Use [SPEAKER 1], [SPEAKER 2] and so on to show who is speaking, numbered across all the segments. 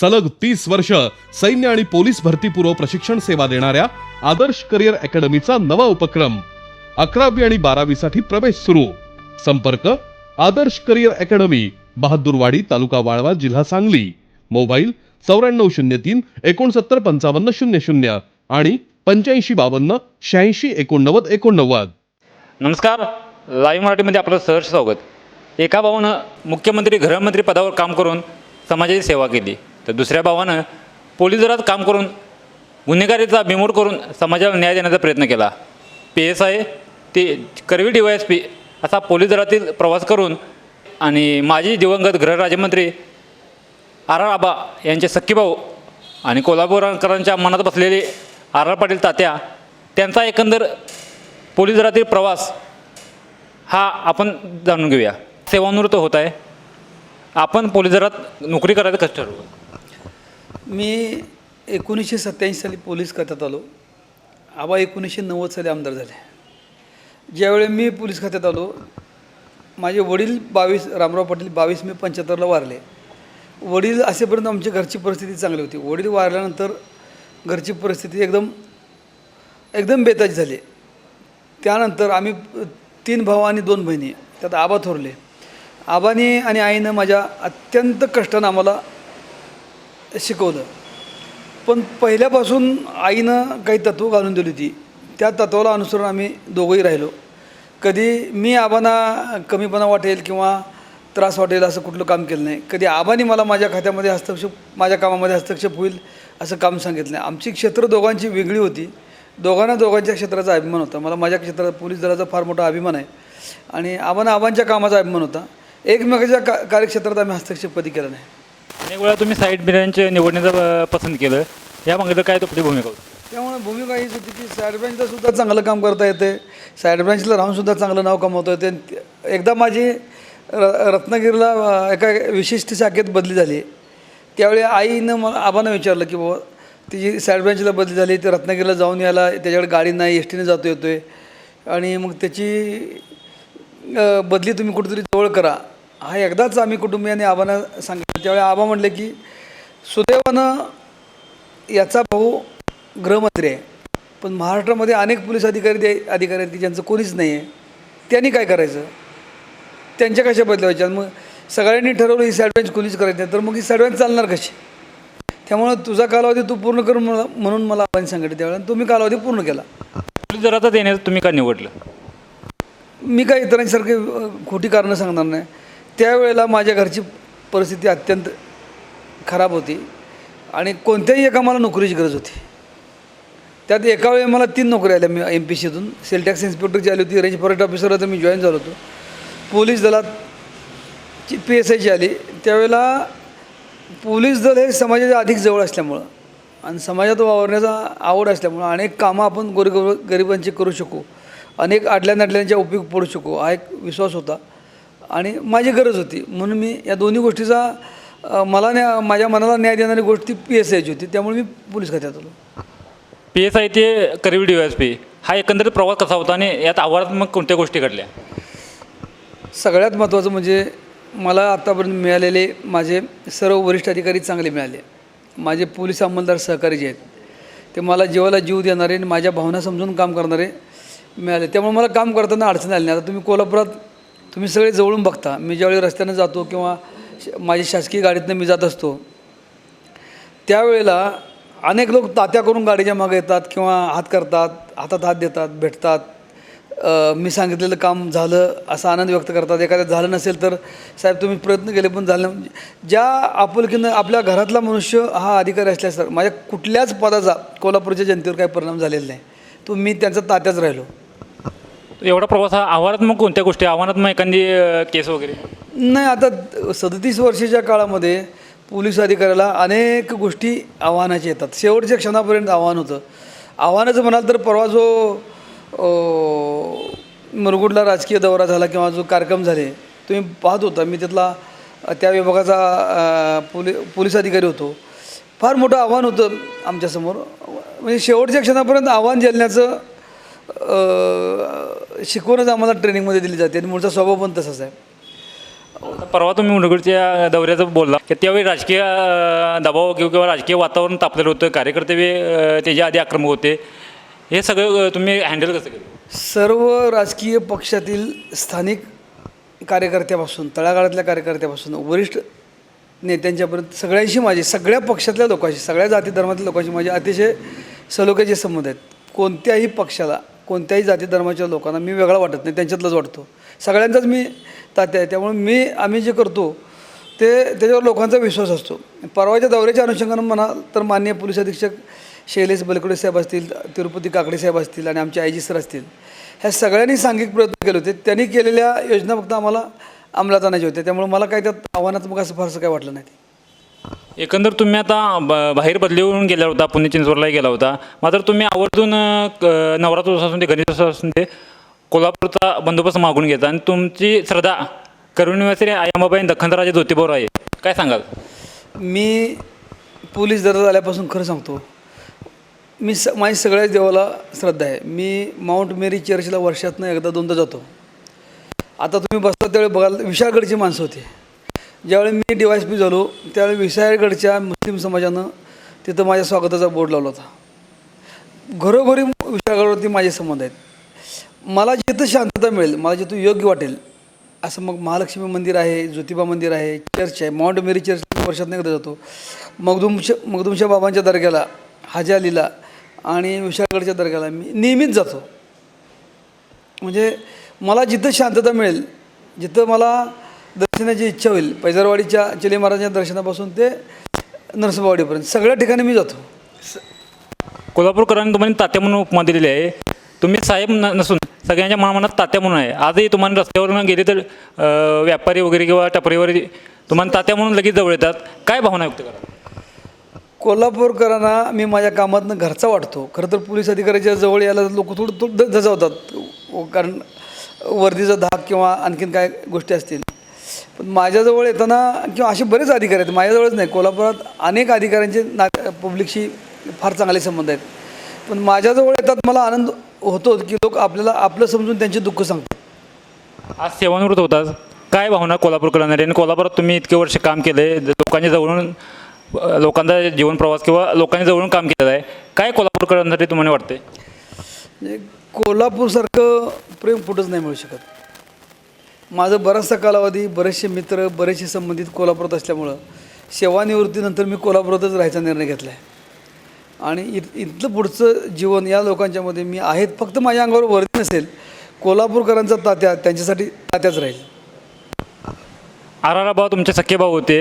[SPEAKER 1] सलग तीस वर्ष सैन्य आणि पोलीस भरतीपूर्व प्रशिक्षण सेवा देणाऱ्या आदर्श करिअर अकॅडमीचा नवा उपक्रम अकरावी आणि बारावी साठी प्रवेश सुरू. संपर्क आदर्श करिअर अकॅडमी बहादूरवाडी तालुका वाळवा जिल्हा सांगली. मोबाईल चौऱ्याण्णव शून्य तीन एकोणसत्तर पंचावन्न शून्य शून्य आणि पंच्याऐंशी बावन्न शहाऐंशी एकोणनव्वद एकोणनव्वद.
[SPEAKER 2] नमस्कार. लाईव्ह मराठीमध्ये आपलं सहर्ष स्वागत. एका भावानं मुख्यमंत्री गृहमंत्री पदावर काम करून समाजाची सेवा केली. तर दुसऱ्या भावानं पोलीस दरात काम करून गुन्हेगारीचा बिमोड करून समाजाला न्याय देण्याचा प्रयत्न केला. पी एस आय ते करवी डी वाय एस पी असा पोलीस दरातील प्रवास करून आणि माजी दिवंगत गृहराज्यमंत्री आर आर आबा यांचे सख्खीभाऊ आणि कोल्हापूरकरांच्या मनात बसलेले आर आर पाटील तात्या त्यांचा एकंदर पोलीस दरातील प्रवास हा आपण जाणून घेऊया. सेवानिवृत्त होत आहे. आपण पोलीस दरात नोकरी करायचं कष्ट ठरवू.
[SPEAKER 3] मी एकोणीसशे सत्त्याऐंशी साली पोलीस खात्यात आलो. आबा एकोणीसशे नव्वद साली आमदार झाले. ज्यावेळी मी पोलीस खात्यात आलो माझे वडील बावीस रामराव पाटील बावीस मे पंच्याहत्तरला वारले. वडील असेपर्यंत आमची घरची परिस्थिती चांगली होती. वडील वारल्यानंतर घरची परिस्थिती एकदम एकदम बेताची झाली. त्यानंतर आम्ही तीन भाऊ आणि दोन बहिणी त्यात आबा थोरले. आबाने आणि आईनं माझ्या अत्यंत कष्टानं आम्हाला शिकवलं. पण पहिल्यापासून आईनं काही तत्त्व घालून दिली होती. त्या तत्वाला अनुसरून आम्ही दोघंही राहिलो. कधी मी आबांना कमीपणा वाटेल किंवा त्रास वाटेल असं कुठलं काम केलं नाही. कधी आबांनी मला माझ्या खात्यामध्ये हस्तक्षेप माझ्या कामामध्ये हस्तक्षेप होईल असं काम सांगितलं नाही. आमची क्षेत्र दोघांची वेगळी होती. दोघांना दोघांच्या क्षेत्राचा अभिमान होता. मला माझ्या क्षेत्रात पोलीस दलाचा फार मोठा अभिमान आहे. आणि आबांना आबांच्या कामाचा अभिमान होता. एकमेकाच्या का कार्यक्षेत्रात आम्ही हस्तक्षेप कधी केला नाही.
[SPEAKER 2] अनेक वेळा तुम्ही साईड बिर्यांचे निवडण्याचं पसंत केलं या मागे काय तुमची भूमिका होती?
[SPEAKER 3] त्यामुळे भूमिका हीच होती की साईड ब्रँचला सुद्धा चांगलं काम करता येते. साईड ब्रँचला राहूनसुद्धा चांगलं नाव कमवता येते. एकदा माझी र रत्नागिरीला एका विशिष्ट शाखेत बदली झाली. त्यावेळी आईनं मला आबानं विचारलं की बाबा तिची साईड ब्रँचला बदली झाली ते रत्नागिरीला जाऊन यायला त्याच्याकडे गाडी नाही एस टीने जातो येतो आहे आणि मग त्याची बदली तुम्ही कुठेतरी जवळ करा. हा एकदाच आम्ही कुटुंबियांनी आबांना सांगितलं. त्यावेळी आबा म्हटले की सुदैवानं याचा भाऊ गृहमंत्री आहे पण महाराष्ट्रामध्ये अनेक पोलीस अधिकारी ते अधिकारी आहेत की ज्यांचं कोणीच नाही आहे. त्यांनी काय करायचं? त्यांच्या कशा बदलवायच्या मग सगळ्यांनी ठरवलं ही सॅडव्हॅन्स कोणीच करायची नाही. तर मग ही सॅडव्हॅन्स चालणार कशी? त्यामुळं तुझा कालावधी तू पूर्ण कर म्हणून मला आपण सांगितलं त्यावेळेला तुम्ही कालावधी पूर्ण केला.
[SPEAKER 2] दलात येण्याचं तुम्ही का निवडलं?
[SPEAKER 3] मी काय इतरांसारखे खोटी कारणं सांगणार नाही. त्यावेळेला माझ्या घरची परिस्थिती अत्यंत खराब होती आणि कोणत्याही एका मला नोकरीची गरज होती. त्यात एका वेळी मला तीन नोकरी आल्या मी एम पी सीतून सेल टॅक्स इन्स्पेक्टरची आली होती रेंज फॉरेस्ट ऑफिसर होतं मी जॉईन झालो होतो. पोलीस दलात ची पी एस आयची आली. त्यावेळेला पोलीस दल हे समाजाच्या अधिक जवळ असल्यामुळं आणि समाजात वावरण्याचा आवड असल्यामुळं अनेक कामं आपण गोर गरिबांची करू शकू. अनेक आडल्या नाडल्यांच्या उपयोग पडू शकू. हा एक विश्वास होता. आणि माझी गरज होती. म्हणून मी या दोन्ही गोष्टीचा मला न्या माझ्या मनाला न्याय देणारी गोष्ट ती पी एस आयची होती. त्यामुळे मी पोलीस खात्यात आलो.
[SPEAKER 2] पी एस आय ते करवी डी एस पी हा एकंदरीत प्रवास कसा होता आणि यात आव्हानात्मक कोणत्या गोष्टी घडल्या?
[SPEAKER 3] सगळ्यात महत्त्वाचं म्हणजे मला आत्तापर्यंत मिळालेले माझे सर्व वरिष्ठ अधिकारी चांगले मिळाले. माझे पोलीस अंमलदार सहकारी जे आहेत ते मला जीवाला जीव देणारे आणि माझ्या भावना समजून काम करणारे मिळाले. त्यामुळे मला काम करताना अडचण आली नाही. आता तुम्ही कोल्हापुरात तुम्ही सगळे जवळून बघता. मी ज्यावेळी रस्त्यानं जातो किंवा श- माझी शासकीय गाडीतनं मी जात असतो त्यावेळेला अनेक लोक तात्या करून गाडीच्या मागे येतात किंवा हात करतात हातात हात देतात भेटतात. मी सांगितलेलं काम झालं असा आनंद व्यक्त करतात. एखाद्या झालं नसेल तर साहेब तुम्ही प्रयत्न केले पण झालं ज्या आपुलकीनं आपल्या घरातला मनुष्य हा अधिकारी असल्यास माझ्या कुठल्याच पदाचा कोल्हापूरच्या जनतेवर काही परिणाम झालेला नाही. तो मी त्यांचा तात्याच राहिलो.
[SPEAKER 2] एवढा प्रवास हा आव्हानात्मक कोणत्या गोष्टी? आव्हानात्मक एखादी केस वगैरे?
[SPEAKER 3] नाही आता सदतीस वर्षाच्या काळामध्ये पोलीस अधिकाऱ्याला अनेक गोष्टी आव्हानाच्या येतात. शेवटच्या क्षणापर्यंत आव्हान होतं. आव्हानाचं म्हणाल तर परवा जो मुरगुडला राजकीय दौरा झाला किंवा जो कार्यक्रम झाले तुम्ही पाहत होता. मी तिथला त्या विभागाचा पोली पोलीस अधिकारी होतो. फार मोठं आव्हान होतं आमच्यासमोर. म्हणजे शेवटच्या क्षणापर्यंत आव्हान झेलण्याचं शिकवणच आम्हाला ट्रेनिंगमध्ये दिली जाते. आणि मूळचा स्वभाव पण तसाच आहे.
[SPEAKER 2] परवा तुम्ही मुंडगडच्या दौऱ्याचं बोलला की त्यावेळी राजकीय दबाव किंवा किंवा राजकीय वातावरण तापलेलं होतं. कार्यकर्ते त्याच्या आधी आक्रमक होते. हे सगळं तुम्ही हँडल कसं केलं?
[SPEAKER 3] सर्व राजकीय पक्षातील स्थानिक कार्यकर्त्यापासून तळागाळातल्या कार्यकर्त्यापासून वरिष्ठ नेत्यांच्यापर्यंत सगळ्यांशी माझे सगळ्या पक्षातल्या लोकांशी सगळ्या जाती धर्मातल्या लोकांशी माझे अतिशय सलोख्याचे संबंध आहेत. कोणत्याही पक्षाला कोणत्याही जाती धर्माच्या लोकांना मी वेगळा वाटत नाही त्यांच्यातलाच वाटतो. सगळ्यांचाच मी तात्या आहे त्यामुळे मी आम्ही जे करतो ते त्याच्यावर लोकांचा विश्वास असतो. परवाच्या दौऱ्याच्या अनुषंगानं म्हणा तर माननीय पोलीस अधीक्षक शैलेश बलकडे साहेब असतील तिरुपती काकडे साहेब असतील आणि आमचे आय जी सर असतील ह्या सगळ्यांनी सांघिक प्रयत्न केले होते. त्यांनी केलेल्या योजना फक्त आम्हाला अंमलात आणायच्या होत्या त्यामुळे मला काय त्यात आव्हानात्मक असं फारसं काही वाटलं नाही.
[SPEAKER 2] एकंदर तुम्ही आता ब बाहेर बदलीवरून गेला होता पुणे चिंचवडला गेला होता. मात्र तुम्ही आवर्जून अ, नवरात्र असून ते गणेशोत्सव असून ते कोल्हापूरचा बंदोबस्त मागून घेता आणि तुमची श्रद्धा करुणिवासी आयामाबाई आणि दख्खनराजे ज्योतिबावर आहे. काय सांगाल?
[SPEAKER 3] मी पोलीस दर्जा आल्यापासून खरं सांगतो मी स माझी सगळ्याच देवाला श्रद्धा आहे. मी माउंट मेरी चर्चला वर्षातनं एकदा दोनदा जातो. आता तुम्ही बसता त्यावेळी बघाल विशाळगडची माणसं होती. ज्यावेळी मी डी वाय पी झालो त्यावेळी विसायगडच्या मुस्लिम समाजानं तिथं माझ्या स्वागताचा बोर्ड लावला होता. घरोघरी विशाळगडवरती माझे संबंध आहेत. मला जिथं शांतता मिळेल मला जिथं योग्य वाटेल असं मग महालक्ष्मी मंदिर आहे ज्योतिबा मंदिर आहे चर्च आहे माउंट मेरी चर्च वर्षात एकदा जातो. मगदुमशा मगदुमशा बाबांच्या दर्ग्याला हाजी अलीला आणि विशाळगडच्या दर्ग्याला मी नेहमीच जातो. म्हणजे मला जिथं शांतता मिळेल जिथं मला दर्शनाची इच्छा होईल. पैजारवाडीच्या चिले महाराजांच्या दर्शनापासून ते नरसोबावाडीपर्यंत सगळ्या ठिकाणी मी जातो.
[SPEAKER 2] कोल्हापूरकरांनी तुम्हाला तात्या म्हणून उपमा दिलेली आहे. तुम्ही साहेब न नसून सगळ्यांच्या मनामनात तात्या म्हणून आहे. आजही तुम्हाला रस्त्यावरून गेले तर अ, व्यापारी वगैरे किंवा टपरीवर तुम्हाला तात्या म्हणून लगेच जवळ येतात. काय भावना व्यक्त करा?
[SPEAKER 3] कोल्हापूरकरांना मी माझ्या कामातनं घरचा वाटतो. खरं तर पोलीस अधिकाऱ्याच्या जवळ यायला लोक थोडं थोडं ध- धजावतात. ओ, कारण वर्दीचा धाक किंवा आणखीन काय गोष्टी असतील. पण माझ्याजवळ येताना किंवा असे बरेच अधिकारी आहेत. माझ्याजवळच नाही. कोल्हापुरात अनेक अधिकाऱ्यांचे ना पब्लिकशी फार चांगले संबंध आहेत. पण माझ्याजवळ येतात मला आनंद होतो की लोक आपल्याला आपलं समजून त्यांचे दुःख सांगतात.
[SPEAKER 2] आज सेवानिवृत्त होतात. काय भावना कोल्हापूरकरांना आणि कोल्हापुरात तुम्ही इतके वर्ष काम केलं आहे लोकांच्या जवळून लोकांचा जीवन प्रवास किंवा लोकांच्या जवळून काम केलेलं आहे. काय कोल्हापूरकरांसाठी तुम्हाला वाटते
[SPEAKER 3] म्हणजे कोल्हापूरसारखं प्रेम कुठंच नाही मिळू शकत. माझं बराचसा कालावधी बरेचसे मित्र बरेचसे संबंधित कोल्हापुरात असल्यामुळं सेवानिवृत्तीनंतर मी कोल्हापुरातच राहायचा निर्णय घेतला आहे आणि इत इथलं पुढचं जीवन या लोकांच्यामध्ये मी आहेत. फक्त माझ्या अंगावर वर्दी नसेल कोल्हापूरकरांचा तात्या त्यांच्यासाठी तात्याच राहील.
[SPEAKER 2] आरारा भाऊ तुमचे सख्खे भाऊ होते.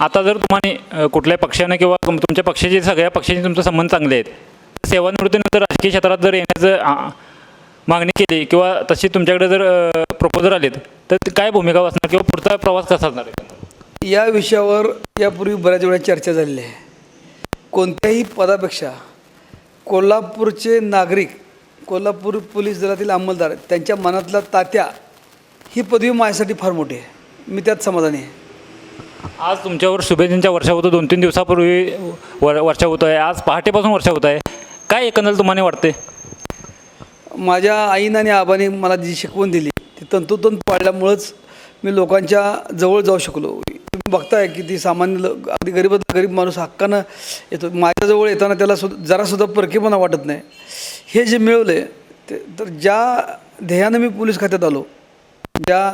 [SPEAKER 2] आता जर तुम्हाला कुठल्या कुठल्याही किंवा तुम- तुमच्या पक्षाचे सगळ्या पक्षाचे तुमचे संबंध चांगले आहेत. सेवानिवृत्तीनंतर राजकीय क्षेत्रात जर येण्याचं मागणी केली किंवा तशी तुमच्याकडे जर प्रपोजल आलेत तर काय भूमिका असणार किंवा पुढचा प्रवास कसा असणार आहे?
[SPEAKER 3] या विषयावर यापूर्वी बऱ्याच वेळा चर्चा झालेली आहे. कोणत्याही पदापेक्षा कोल्हापूरचे नागरिक कोल्हापूर पोलीस दलातील अंमलदार त्यांच्या मनातला तात्या ही पदवी माझ्यासाठी फार मोठी आहे. मी त्यात समाधानी आहे.
[SPEAKER 2] आज तुमच्यावर शुभेच्छांच्या वर्षा होतं. दोन तीन दिवसापूर्वी वर वर्षा होत आहे. आज पहाटेपासून वर्षा होत आहे. काय एकंदर तुम्हाला वाटते
[SPEAKER 3] माझ्या आईनं आणि आबाने मला जी शिकवण दिली ती तंतोतंत पाळल्यामुळंच मी लोकांच्या जवळ जाऊ शकलो. तुम्ही बघताय की ती सामान्य लोक अगदी गरीबात गरीब माणूस हक्कानं येतो. माझ्याजवळ येताना त्याला सुद्धा जरासुद्धा परकेपणा वाटत नाही. हे जे मिळवले ते तर ज्या ध्येयानं मी पोलीस खात्यात आलो ज्या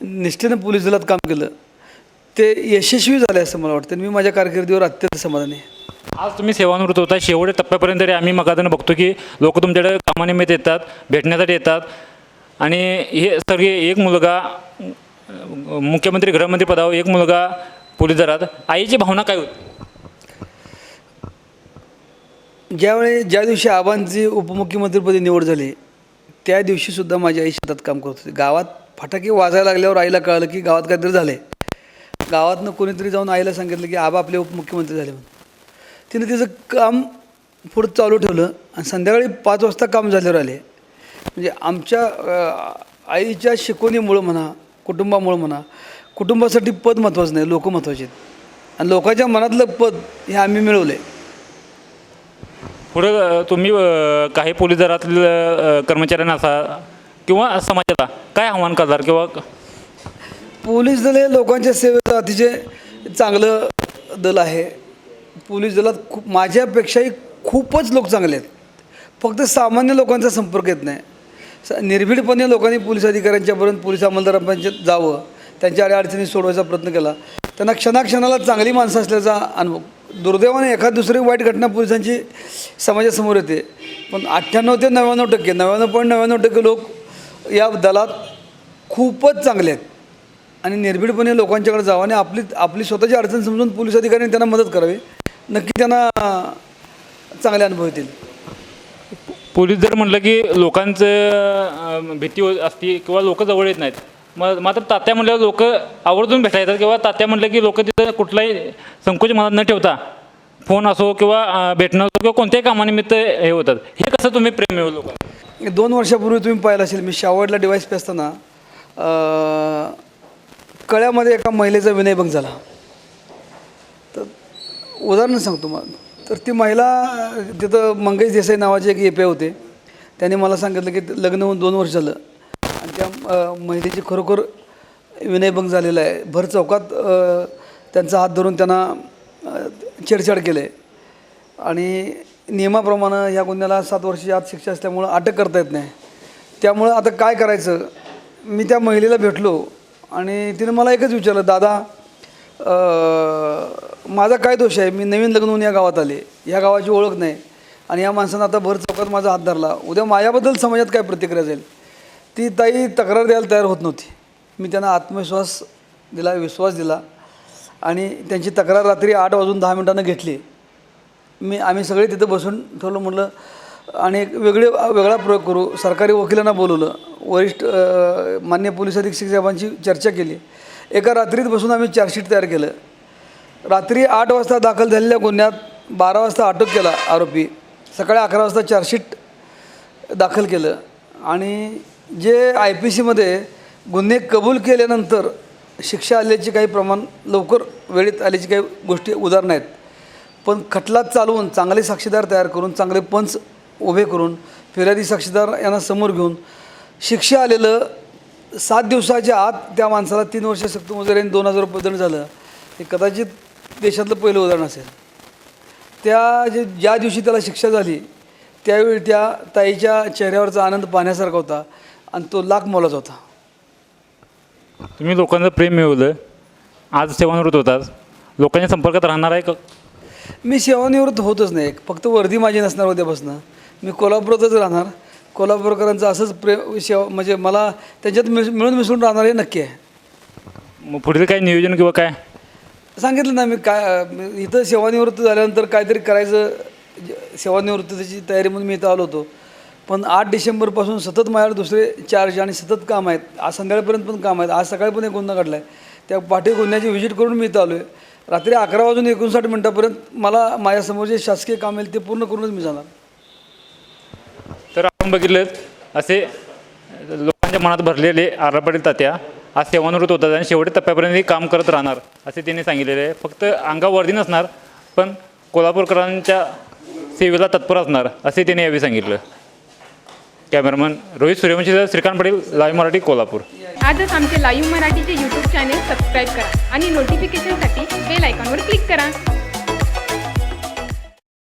[SPEAKER 3] निष्ठेनं पोलीस दलात काम केलं ते यशस्वी झाले असं मला वाटतं. आणि मी माझ्या कारकिर्दीवर अत्यंत समाधानी आहे.
[SPEAKER 2] आज तुम्ही सेवानिवृत्त होता शेवटच्या टप्प्यापर्यंत तरी आम्ही मगादानं बघतो की लोक तुमच्याकडे कामानिमित्त येतात भेटण्यासाठी येतात. आणि हे सगळे एक मुलगा मुख्यमंत्री गृहमंत्री पदावर एक मुलगा पोलीस दरात. आईची भावना काय होती?
[SPEAKER 3] ज्यावेळी ज्या दिवशी आबांची उपमुख्यमंत्रीपदी निवड झाली त्या दिवशीसुद्धा माझी आई शेतात काम करत होती. गावात फटाके वाजायला लागल्यावर आईला कळलं की गावात काहीतरी झालं आहे गावातनं कोणीतरी जाऊन आईला सांगितलं की आबा आपले उपमुख्यमंत्री झाले म्हणून. तिने तिचं काम पुढं चालू ठेवलं आणि संध्याकाळी पाच वाजता काम झाल्यावर आले. म्हणजे आमच्या आईच्या शिकवणीमुळं म्हणा कुटुंबामुळं म्हणा कुटुंबासाठी पद महत्त्वाचं नाही लोक महत्त्वाचे आहेत. आणि लोकांच्या मनातलं पद हे आम्ही मिळवले
[SPEAKER 2] पुढं तुम्ही काही पोलीस दलातील कर्मचाऱ्यांना असा किंवा समाजाला काय आव्हान करणार किंवा
[SPEAKER 3] पोलीस दल हे लोकांच्या सेवेचं अतिशय चांगलं दल आहे. पोलीस दलात खूप माझ्यापेक्षाही खूपच लोक चांगले आहेत. फक्त सामान्य लोकांचा संपर्क येत नाही. स- निर्भीडपणे लोकांनी पोलीस अधिकाऱ्यांच्यापर्यंत पोलीस अंमलदारांपर्यंत जावं त्यांच्या अडचणी सोडवायचा प्रयत्न केला. त्यांना क्षणाक्षणाला चांगली माणसं असल्याचा अनुभव. दुर्दैवाने एखाद दुसरी वाईट घटना पोलिसांची समाजासमोर येते. पण अठ्ठ्याण्णव ते नव्याण्णव टक्के नव्याण्णव पॉईंट नव्याण्णव टक्के लोक या दलात खूपच चांगले आहेत. आणि निर्भीडपणे लोकांच्याकडे जावं आणि आपली आपली स्वतःची अडचण समजून पोलीस अधिकाऱ्यांनी त्यांना मदत करावी. नक्की त्यांना चांगले अनुभव येतील.
[SPEAKER 2] पोलीस जर म्हटलं की लोकांचं भीती हो- असते किंवा लोक जवळ येत नाहीत मग मात्र तात्या म्हटल्यावर लोक आवर्जून भेटायला येतात किंवा तात्या म्हटलं की लोक तिथं कुठलाही संकोच मनात न ठेवता फोन असो किंवा अं, भेटणं असो किंवा कोणत्याही कामानिमित्त हे होतात. हे कसं तुम्ही प्रेम मिळवलं लोक
[SPEAKER 3] दोन वर्षापूर्वी तुम्ही पाहिलं असेल मी शावडला डिवाईस पे असताना अं, कळ्यामध्ये एका महिलेचा विनयभंग झाला. उदाहरण सांगतो मग. तर ती महिला तिथं मंगेश देसाई नावाचे एक एपे होते. त्याने मला सांगितलं की लग्न होऊन दोन वर्ष झालं. आणि त्या महिलेची खरोखर विनयभंग झालेला आहे. भर चौकात त्यांचा हात धरून त्यांना छेडछाड केलं आहे आणि नियमाप्रमाणे या गुन्ह्याला सात वर्षाची आत शिक्षा असल्यामुळं अटक करता येत नाही. त्यामुळं आता काय करायचं? मी त्या महिलेला भेटलो आणि तिने मला एकच विचारलं दादा माझा काय दोष आहे? मी नवीन लग्न होऊन या गावात आले. या गावाची ओळख नाही. आणि या माणसानं आता भर चौकात माझा हात धरला. उद्या माझ्याबद्दल समाजात काय प्रतिक्रिया जाईल ती ताई तक्रार द्यायला तयार होत नव्हती. मी त्यांना आत्मविश्वास दिला विश्वास दिला. आणि त्यांची तक्रार रात्री आठ वाजून दहा मिनिटांनं घेतली. मी आम्ही सगळे तिथं बसून ठेवलं म्हटलं आणि एक वेगळे वेगळा प्रयोग करू. सरकारी वकिलांना बोलवलं. वरिष्ठ मान्य पोलीस अधीक्षक साहेबांची चर्चा केली. एका रात्रीत बसून आम्ही चार्जशीट तयार केलं. रात्री आठ वाजता दाखल झालेल्या गुन्ह्यात बारा वाजता अटक केला आरोपी. सकाळी अकरा वाजता चार्जशीट दाखल केलं. आणि जे आय पी सीमध्ये गुन्हे कबूल केल्यानंतर शिक्षा आल्याची काही प्रमाण लवकर वेळेत आल्याची काही गोष्टी उदाहरणं आहेत. पण खटला चालवून चांगले साक्षीदार तयार करून चांगले पंच उभे करून फिर्यादी साक्षीदार यांना समोर घेऊन शिक्षा आलेलं सात दिवसाच्या आत त्या माणसाला तीन वर्ष सक्तमजुरी आणि दोन हजार रुपये दंड झालं. हे कदाचित देशातलं पहिलं उदाहरण असेल. त्या जे ज्या दिवशी त्याला शिक्षा झाली त्यावेळी त्या ताईच्या चेहऱ्यावरचा आनंद पाहण्यासारखा होता आणि तो लाख मोलाचा होता.
[SPEAKER 2] तुम्ही लोकांचं प्रेम मिळवलं. आज सेवानिवृत्त होतात. लोकांच्या संपर्कात राहणार आहे का?
[SPEAKER 3] मी सेवानिवृत्त होतच नाही. फक्त वर्दी माझी नसणार उद्यापासून. मी कोल्हापुरातच राहणार. कोल्हापूरकरांचं असंच प्रेम सेवा म्हणजे मला त्याच्यात मिस मिळून मिसळून राहणार हे नक्की आहे.
[SPEAKER 2] मग पुढील काही नियोजन किंवा काय?
[SPEAKER 3] सांगितलं ना मी काय इथं सेवानिवृत्त झाल्यानंतर काहीतरी करायचं ज- सेवानिवृत्तीची तयारी म्हणून मी इथं आलो होतो. पण आठ डिसेंबरपासून सतत माझ्याकडे दुसरे चार्ज आणि सतत काम आहेत. आज संध्याकाळपर्यंत पण काम आहेत. आज सकाळी पण एक गुन्हा काढला आहे त्या पाठी गुन्ह्याची व्हिजिट करून मी इथं आलो आहे रात्री अकरा वाजून एकोणसाठ मिनटापर्यंत मला माझ्यासमोर जे शासकीय काम आहे ते पूर्ण करूनच मी जाणार.
[SPEAKER 2] आपण बघितलं असे लोकांच्या मनात भरलेले आरापडील तात्या आज सेवानिवृत्त होतात आणि शेवटी टप्प्यापर्यंत काम करत राहणार असे त्यांनी सांगितलेले आहे. फक्त अंगावर्दी नसणार पण कोल्हापूरकरांच्या सेवेला तत्पर असणार असे त्यांनी यावेळी सांगितलं. Cameraman Rohit Suryavanshi Shrikant Patil live Marathi Kolhapur.
[SPEAKER 4] आजच आमचे लाईव्ह मराठीचे यूट्यूब चॅनेल सबस्क्राईब करा आणि नोटिफिकेशनसाठी बेल आयकॉनवर क्लिक करा.